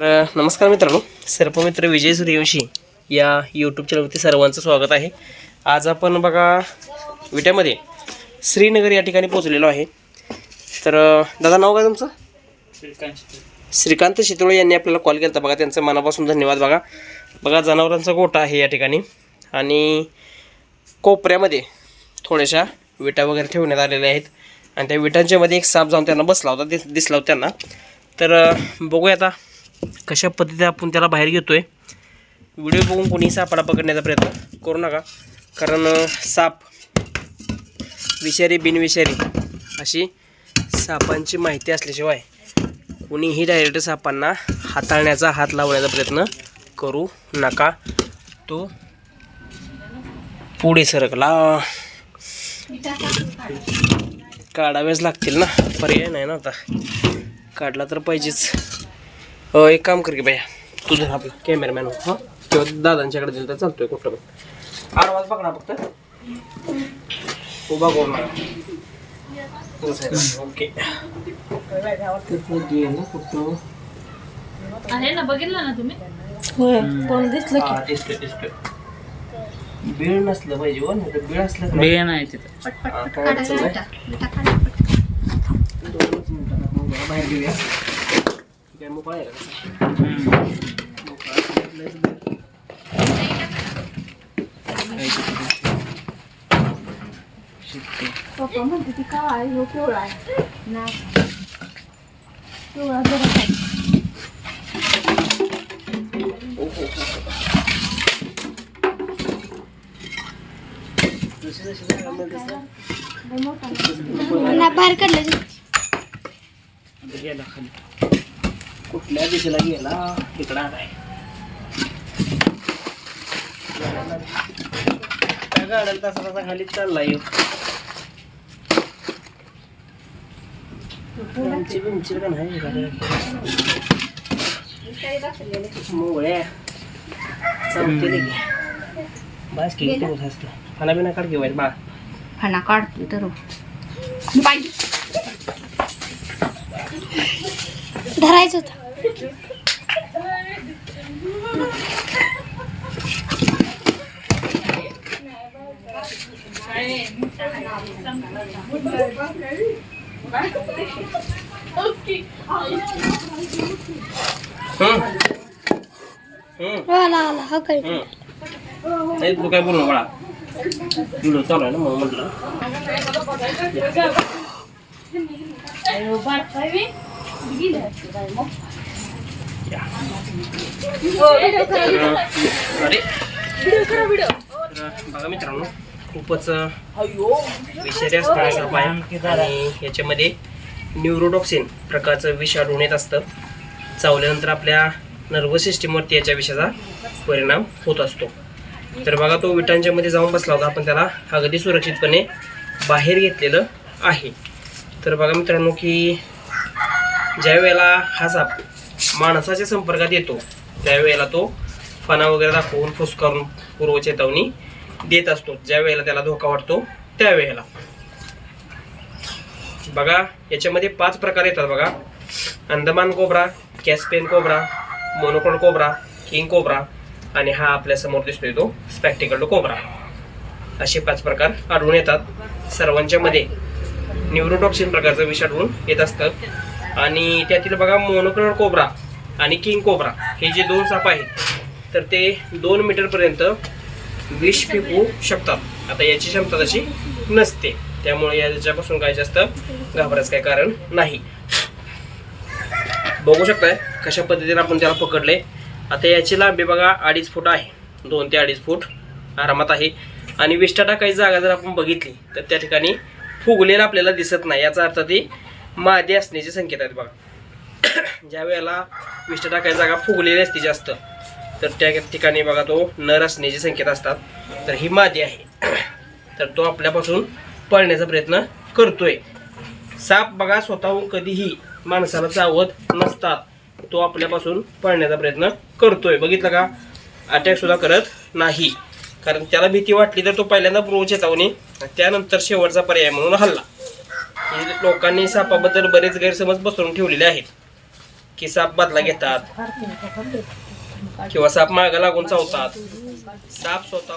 तर नमस्कार मित्रांनो. सर्पमित्र विजय सूर्यवंशी या यूट्यूब चॅनलवरती सर्वांचं स्वागत आहे. आज आपण बघा विट्यामध्ये श्रीनगर या ठिकाणी पोहोचलेलो आहे. तर दादा नाव काय तुमचं? श्रीकांत शितोळे. यांनी आपल्याला कॉल केला होता बघा त्यांचं मनापासून धन्यवाद बघा. बघा जनावरांचा गोठा आहे या ठिकाणी. आणि कोपऱ्यामध्ये थोड्याशा विटा वगैरे ठेवण्यात आलेल्या आहेत. आणि त्या विटांच्या मध्ये एक साप जाऊन त्यांना बसला होता दिस दिसला होता त्यांना. तर बघूया आता कशा पद्धतीने आपण त्याला बाहेर घेतो आहे व्हिडिओ बघून कोणी सापाला पकडण्याचा प्रयत्न करू नका. कारण साप विषारी बिनविषारी अशी सापांची माहिती असल्याशिवाय कुणीही डायरेक्ट सापांना हाताळण्याचा हात लावण्याचा प्रयत्न करू नका. तो पुढे सरकला. काढावेच लागतील ना. पर्याय नाही ना आता. काढला तर पाहिजेच. एक काम कर की बाया तू धर आपला कॅमेरामॅन हां किंवा दादांच्याकडे दिलं तर चालतोय कुठं पण. आडवाज पकडा फक्त. उभा नका ओके कुठं आहे ना बघितलं ना तुम्ही? होय कोण दिसलं की? हा दिसतोय दिसतोय. बीळ नसलं पाहिजे हो नाही तर बीळ असलं का बिया नाही तिथं. हा, काय अडचण नाही. दोनच मिनिटात आपण जरा बाहेर घेऊया ठीक आहे मोकळा आहे का मोकळा असल्याच बरं. पप्पा म्हणते ती का आहे हो पिवळा आहे नाही पिवळा जरा आहे. जशी जशी जागा मिळेल तसं लय मोठा आहे. बाहेर काढलं गेला खाली कुठल्या दिशेला गेला तिकडं काय त्या गाड्याला तसा तसा खाली चाललाय ह्यो. उंची बिंची का नाही मोगळ्या. बस की बिना काढ घेवायचं बा फणा काढते तर हो. धरायचं होतं. हम्म. हम्म. आला आला हा काय हम्म. नाही तू काय बोलू बाळा व्हिडिओ चालू आहे ना म्हणून म्हटलं या. अरे. तर बघा मित्रांनो खूपच विषारी असणारा आहे आणि याच्यामध्ये न्यूरोटॉक्सिन प्रकारचं विष आढळून येत असतं. चावल्यानंतर आपल्या नर्वस सिस्टीमवरती याच्या विषाचा परिणाम होत असतो. तर बघा तो विटांच्या मध्ये जाऊन बसला होता. आपण त्याला अगदी सुरक्षितपणे बाहेर घेतलेलं आहे. तर बघा मित्रांनो की ज्या वेळेला हा साप माणसाच्या संपर्कात येतो. त्यावेळेला तो फणा वगैरे दाखवून फुसकारून पूर्व चेतावणी देत असतो. ज्या वेळेला त्याला धोका वाटतो त्यावेळेला. बघा याच्यामध्ये पाच प्रकार येतात बघा. Andaman cobra Caspian cobra monocled cobra king cobra आणि हा आपल्यासमोर दिसतोय तो स्पॅक्टिकल कोबरा. असे पाच प्रकार आढळून येतात. सर्वांच्या मध्ये न्यूरोटॉक्सिन प्रकारचं विष आढळून येत असतं आणि त्यातील बघा मोनोक्लोर कोबरा. आणि किंग कोबरा हे जे दोन साप आहेत तर ते दोन मीटरपर्यंत विष फेकू शकतात. आता याची क्षमता तशी नसते. त्यामुळे याच्यापासून काय जास्त घाबरायचं काय कारण नाही. बघू शकताय कशा पद्धतीने आपण त्याला पकडले. आता याची लांबी बघा अडीच फूट आहे. दोन ते अडीच फूट आरामात आहे. आणि विष्ठा टाकायची जागा जर आपण बघितली तर त्या ठिकाणी फुगलेला आपल्याला दिसत नाही. याचा अर्थ ती मादी असण्याचे संकेत आहेत बघा. ज्या वेळेला विष्ठा टाकायची जागा फुगलेली असते जास्त तर त्या ठिकाणी बघा तो नर असण्याचे संकेत असतात. तर ही मादी आहे. तर तो आपल्यापासून पळण्याचा प्रयत्न करतोय. साप बघा स्वतःहून कधीही माणसाला चावत नसतात. तो आपल्यापासून पळण्याचा प्रयत्न करतोय. बघितलं का? अटॅक सुद्धा करत नाही. कारण त्याला भीती वाटली तर तो पहिल्यांदा पूर्व चेतावणी त्यानंतर शेवटचा पर्याय म्हणून हल्ला. लोकांनी सापाबद्दल बरेच गैरसमज बसवून ठेवलेले आहेत. की साप बदला घेतात. किंवा साप मागं लागून चावतात. साप स्वतः